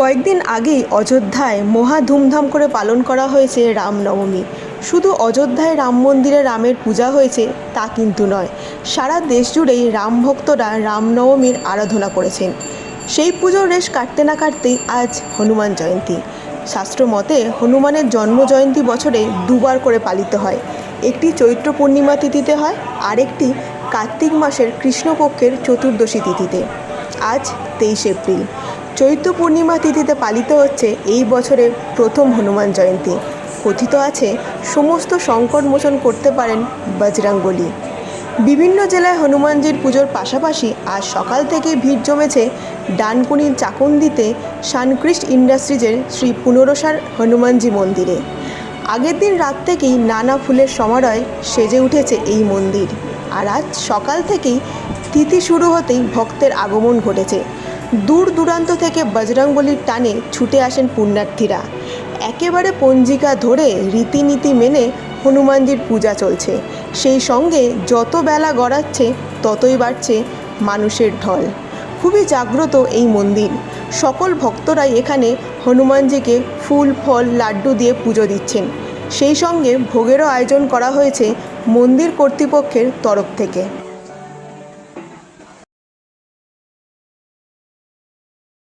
কয়েকদিন আগেই অযোধ্যায় মহা ধুমধাম করে পালন করা হয়েছে রামনবমী। শুধু অযোধ্যায় রাম মন্দিরে রামের পূজা হয়েছে তা কিন্তু নয়, সারা দেশ জুড়েই রাম ভক্তরা রামনবমীর আরাধনা করেছেন। সেই পুজোর রেশ কাটতে না কাটতেই আজ হনুমান জয়ন্তী। শাস্ত্র মতে, হনুমানের জন্ম জয়ন্তী বছরে দুবার করে পালিত হয়। একটি চৈত্র পূর্ণিমা তিথিতে হয়, আরেকটি কার্তিক মাসের কৃষ্ণপক্ষের চতুর্দশী তিথিতে। আজ তেইশ এপ্রিল। চৈত্র পূর্ণিমা তিথিতে পালিত হচ্ছে এই বছরের প্রথম হনুমান জয়ন্তী। কথিত আছে, সমস্ত সংকট মোচন করতে পারেন বজরাঙ্গলি বিভিন্ন জেলায় হনুমানজির পুজোর পাশাপাশি আজ সকাল থেকে ভিড় জমেছে ডানকুনির চাকুন্দিতে সানক্রিস্ট ইন্ডাস্ট্রিজের শ্রী পুনরসার হনুমানজি মন্দিরে। আগের দিন রাত থেকেই নানা ফুলের সমারোয় সেজে উঠেছে এই মন্দির। আর আজ সকাল থেকেই তিথি শুরু হতেই ভক্তের আগমন ঘটেছে। দূর দূরান্ত থেকে বজরংবলির টানে ছুটে আসেন পুণ্যার্থীরা। একেবারে পঞ্জিকা ধরে রীতিনীতি মেনে হনুমানজির পূজা চলছে। সেই সঙ্গে যত বেলা গড়াচ্ছে, ততই বাড়ছে মানুষের ঢল। খুবই জাগ্রত এই মন্দির। সকল ভক্তরাই এখানে হনুমানজিকে ফুল, ফল, লাড্ডু দিয়ে পুজো দিচ্ছেন। সেই সঙ্গে ভোগেরও আয়োজন করা হয়েছে মন্দির কর্তৃপক্ষের তরফ থেকে।